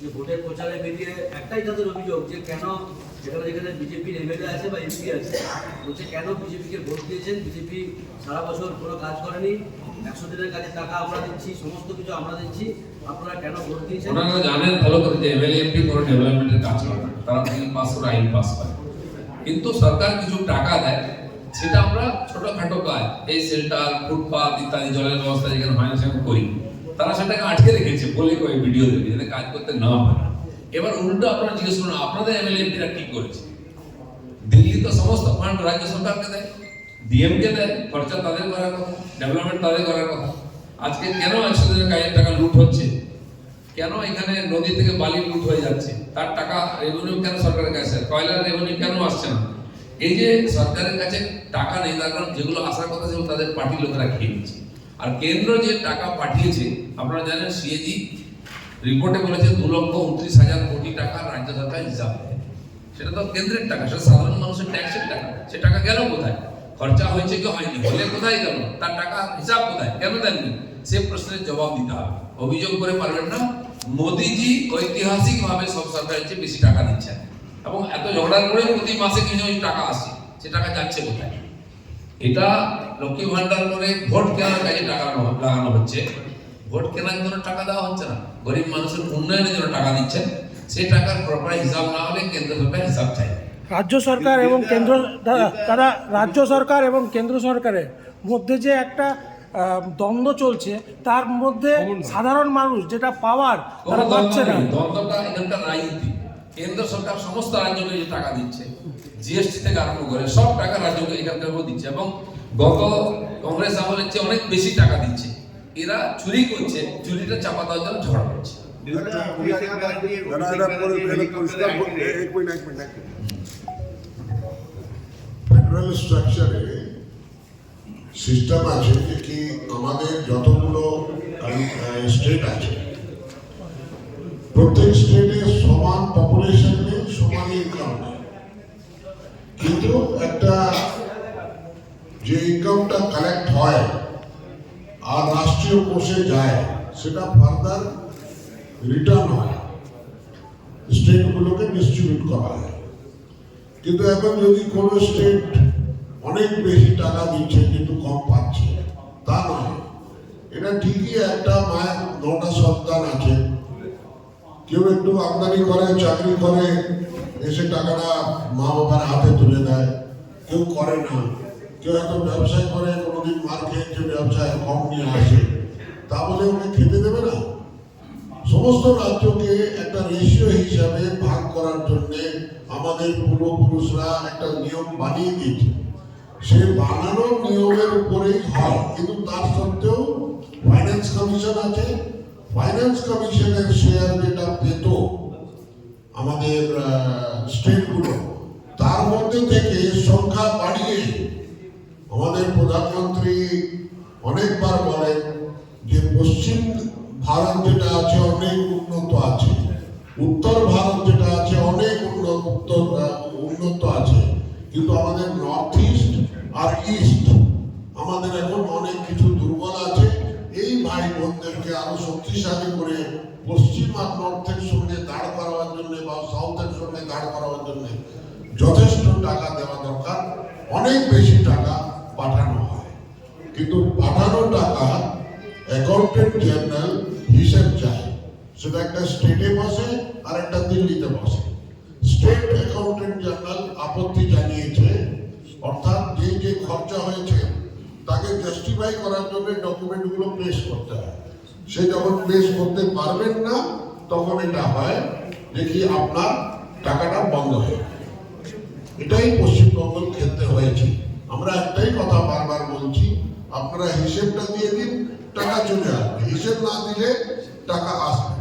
যে ভোটের প্রচারে বেরিয়ে একটাই তাদের অভিযোগ যে কেন যেখানে যেখানে বিজেপির এমএলএ আছে বা এমপি আছে, বলছে কেন বিজেপিকে ভোট দিয়েছেন? বিজেপি সারা বছর কোনো কাজ করেনি। একশো দিনের কাজে টাকা আমরা দিচ্ছি, সমস্ত কিছু আমরা দিচ্ছি। আপনারা কেন ভোট দিয়েছেন? জানেন ভালো করে যে এমএলএ, এমপি কোনো ডেভেলপমেন্টের কাজ করে। তারা পাস করে, আইন পাস করে। কিন্তু সরকার কিছু টাকা দেয়, সেটা আমরা ছোটখাটো কাজ, এই শেল্টার ফুটপাথ ইত্যাদি, জলের ব্যবস্থা যেখানে হয় না সেখানে করি তারা সেটাকে আটকে রেখেছে, বলে কই ভিডিও দেবে, যাতে কাজ করতে না পারে। এবার উল্টো আপনারা জিজ্ঞেস করুন, আপনাদের এমএলএ এমপিরা কি করেছে? দিল্লি তো সমস্ত ফান্ড রাজ্য সরকারকে দেয় ডিএমকে দেয়, খরচা তাদের করার কথা ডেভেলপমেন্ট তাদের করার কথা। আজকে কেন একশো দিনের কাজের টাকা লুট হচ্ছে? কেন এখানে নদী থেকে বালি লুট হয়ে যাচ্ছে? তার টাকা রেভিনিউ কেন সরকারের কাছে কয়লার রেভিনিউ কেন আসছে না? এই যে সরকারের কাছে টাকা নেই, তার কারণ যেগুলো আসার কথা সেগুলো তাদের পার্টির লোকেরা খেয়ে নিচ্ছে। আর কেন্দ্র যে টাকা পাঠিয়েছে, আপনারা জানেন সিএজি রিপোর্টে বলেছে দু লক্ষ উনত্রিশ হাজার কোটি টাকা রাজ্য সরকার হিসাব সেটা তো কেন্দ্রের টাকা, সেটা সাধারণ মানুষের ট্যাক্সের টাকা। সে টাকা গেল কোথায়? খরচা হয়েছে কি হয়নি? হলে কোথায় গেল? তার টাকা হিসাব কোথায়? কেন দেননি? সে প্রশ্নের জবাব দিতে হবে। অভিযোগ করে পারবেন না, মোদিজি ঐতিহাসিক ভাবে সব সরকারের চেয়ে বেশি টাকা দিচ্ছেন। এবং এত ঝগড়ার করে প্রতি মাসে কিছু টাকা আসছে। সে টাকা যাচ্ছে কোথায়? এটা লক্ষ্মী ভান্ডার করে ভোট কেনার কাজে টাকা লাগানো- হচ্ছে। ভোট কেনার জন্য টাকা দেওয়া হচ্ছে না। গরিব মানুষের উন্নয়নের জন্য টাকা দিচ্ছেন। সেই টাকার প্রপার হিসাব না হলে কেন্দ্র সরকার হিসাব চাই রাজ্য সরকার এবং কেন্দ্র দাদা দাদা রাজ্য সরকার এবং কেন্দ্র সরকারের মধ্যে যে একটা দ্বন্দ্ব চলছে তার মধ্যে সাধারণ মানুষ যেটা পাওয়ার তারা পাচ্ছে না। দ্বন্দ্বটা এখানকার রাজনীতি। কেন্দ্র সরকার সমস্ত রাজ্যকে যে টাকা দিচ্ছে জিএসটি থেকে আরম্ভ করে সব টাকা রাজ্যকে এখানকার দিচ্ছে এবং গত কংগ্রেস আমলের চেয়ে অনেক বেশি টাকা দিচ্ছে। এরা চুরি করছে, চুরিটা চাপা দেওয়ার জন্য ঝগড়া করছে সিস্টেম আছে যে কি আমাদের যতগুলো স্টেট আছে, প্রত্যেক স্টেটে সমান কিন্তু একটা যে ইনকামটা কালেক্ট হয় আর রাষ্ট্রীয় কোষে যায়, সেটা ফার্দার রিটার্ন হয়। স্টেটগুলোকে ডিস্ট্রিবিউট করা হয়। কিন্তু এখন যদি কোনো স্টেট অনেক বেশি টাকা দিচ্ছে কিন্তু কম পাচ্ছে, তা নয়। এটা ঠিকই একটা মায়ের নটা সন্তান আছে। কেউ একটু আমদানি করে, চাকরি করে এসে টাকাটা মা বাবার হাতে তুলে দেয়। কেউ করে না। কেউ হয়তো ব্যবসায় করে, কোনোদিন মার খেয়েছে ব্যবসায় কম নিয়ে আসে, তা বলে ওকে খেতে দেবে না? সমস্ত রাজ্যকে একটা রেশিও হিসাবে ভাগ করার জন্য আমাদের পূর্বপুরুষরা একটা নিয়ম বানিয়ে দিয়েছে। সে বানানোর নিয়মের উপরেই হয়, কিন্তু তার সত্ত্বেও ফাইন্যান্স কমিশন আছে। ফাইন্যান্স কমিশনের শেয়ার যেটা পেত আমাদের স্টেটগুলো তার মধ্যে থেকে সংখ্যা বাড়িয়ে আমাদের প্রধানমন্ত্রী অনেকবার বলেন যে পশ্চিম ভারত যেটা আছে অনেক উন্নত আছে। উত্তর ভারত যেটা আছে অনেক উন্নত, উত্তর উন্নত আছে। কিন্তু আমাদের নর্থ ইস্ট আর ইস্ট আমাদের এখন আরও শক্তিশালী করে পশ্চিম আর নর্থের সঙ্গে দাঁড় করাবার জন্য বা সাউথের সঙ্গে দাঁড় করাবার জন্য যথেষ্ট টাকা দেওয়া দরকার। অনেক বেশি টাকা পাঠানো হয়। কিন্তু পাঠানো টাকা অ্যাকাউন্টেন্ট জেনারেল হিসেব চায়। সেটা একটা স্টেটে বসে আর একটা দিল্লিতে বসে। স্টেট অ্যাকাউন্টেন্ট জেনারেল আপত্তি জানিয়েছে, অর্থাৎ যে যে খরচা হয়েছে, তাকে জাস্টিফাই করার জন্য ডকুমেন্টগুলো পেশ করতে হয়। সে যখন পেশ করতে পারবেন না তখন এটা হয় দেখি আপনার টাকাটা বন্ধ হয়ে এটাই পশ্চিমবঙ্গের ক্ষেত্রে হয়েছে। আমরা একটাই কথা বারবার বলছি আপনারা হিসেবটা দিয়ে দিন টাকা চলে আসবে। হিসেব না দিলে টাকা আসবে।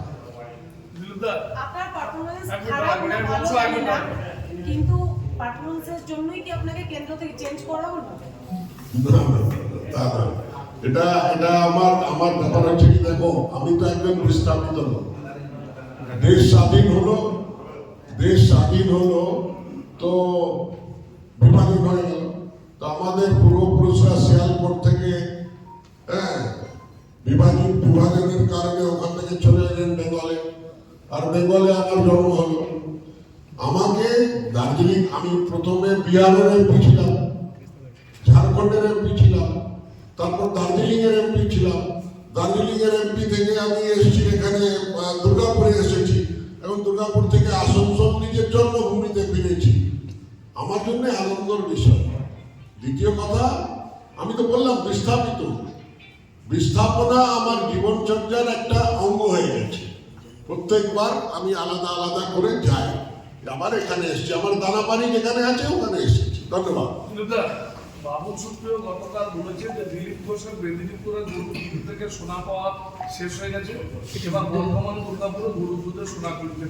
কিন্তু পারফরমেন্সের জন্যই কি আপনাকে কেন্দ্র থেকে চেঞ্জ করা হলো? না, না। এটা এটা আমার আমার ব্যাপার হচ্ছে কি দেখো, আমি তো একজন বিস্তাপিত লোক দেশ স্বাধীন হলো, দেশ স্বাধীন হলো, তো বিভাজন হয়ে গেল। তো আমাদের পূর্বপুরুষরা শিয়ালকোট থেকে হ্যাঁ বিভাজন বিভাজনের কারণে ওখান থেকে চলে এলেন বেঙ্গলে। আর বেঙ্গলে আমার জন্ম হলো। আমাকে দার্জিলিং, আমি প্রথমে বিহারের এমপি ছিলাম, ঝাড়খণ্ডের এমপি তারপর দার্জিলিং এর এমপি ছিলাম। দার্জিলিং এর এমপি থেকে আমি এসেছি এখানে দুর্গাপুরে এসেছি এবং দুর্গাপুর থেকে আসানসোল নিজের জন্মভূমিতে ফিরেছি। আমার জন্য আনন্দের বিষয়। দ্বিতীয় কথা, আমি তো বললাম বিস্থাপিত। বিস্থাপনা আমার জীবনচর্যার একটা অঙ্গ হয়ে গেছে। প্রত্যেকবার আমি আলাদা আলাদা করে যাই। আবার এখানে এসেছি। আমার দানাপানি যেখানে আছে, ওখানে এসেছি। ধন্যবাদ। বাবুল সুপ্রিয় গতকাল বলেছে যে দিলীপ ঘোষের মেদিনীপুরে গরু থেকে সোনা পাওয়া শেষ হয়ে গেছে এবার বর্ধমান দুর্গাপুরে গরু দুধে সোনা গেছে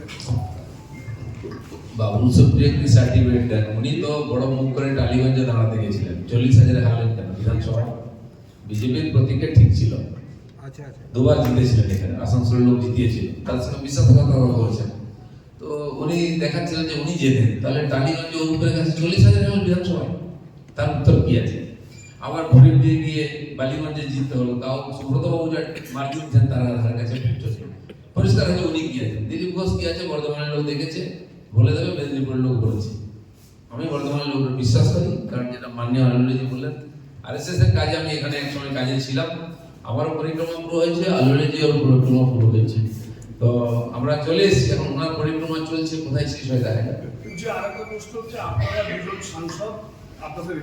বাবুল সুপ্রিয় কি সার্টিফিকেট দেন। উনি তো বড় মুখ করে টালিগঞ্জে দাঁড়াতে গেছিলেন। চল্লিশ হাজারে হারলেন কেন? বিধানসভা? বিজেপির প্রতীকে ঠিক ছিল। দুবার জিতেছিলেন এখানে আসানসোলের লোক জিতিয়েছিল। তার সঙ্গে বিশ্বাসঘাতকতা করেছেন। তো উনি দেখাচ্ছিলেন যে উনি জেতেন। তাহলে টালিগঞ্জে অরূপের কাছে চল্লিশ হাজার হল বিধানসভায়? তার উত্তর কি আছে? আবার ভোটের দিয়ে গিয়ে বালিগঞ্জে জিততে হলো, তাও সুব্রত বাবু যা মার্জিন দিচ্ছেন তারা ধারে কাছে পরিষ্কার হয়েছে উনি কি আছেন? দিলীপ ঘোষ কি আছে? বর্ধমানের লোক দেখেছে, বলে দেবে মেদিনীপুরের লোক বলেছে। আমি বর্ধমানের লোকের বিশ্বাস করি, কারণ যেটা মাননীয় আলুলেজি বললেন আর এস এর কাজে আমি এখানে এক সময় কাজে ছিলাম আমারও পরিক্রমা পুরো হয়েছে আলুলেজি ওর পরিক্রমা পুরো হয়েছে। তো আমরা চলে এসেছি, এখন ওনার পরিক্রমা চলছে, কোথায় শেষ হয়ে যায় যে আরেকটা প্রশ্ন হচ্ছে, আপনারা দুজন সাংসদ, আপনাদের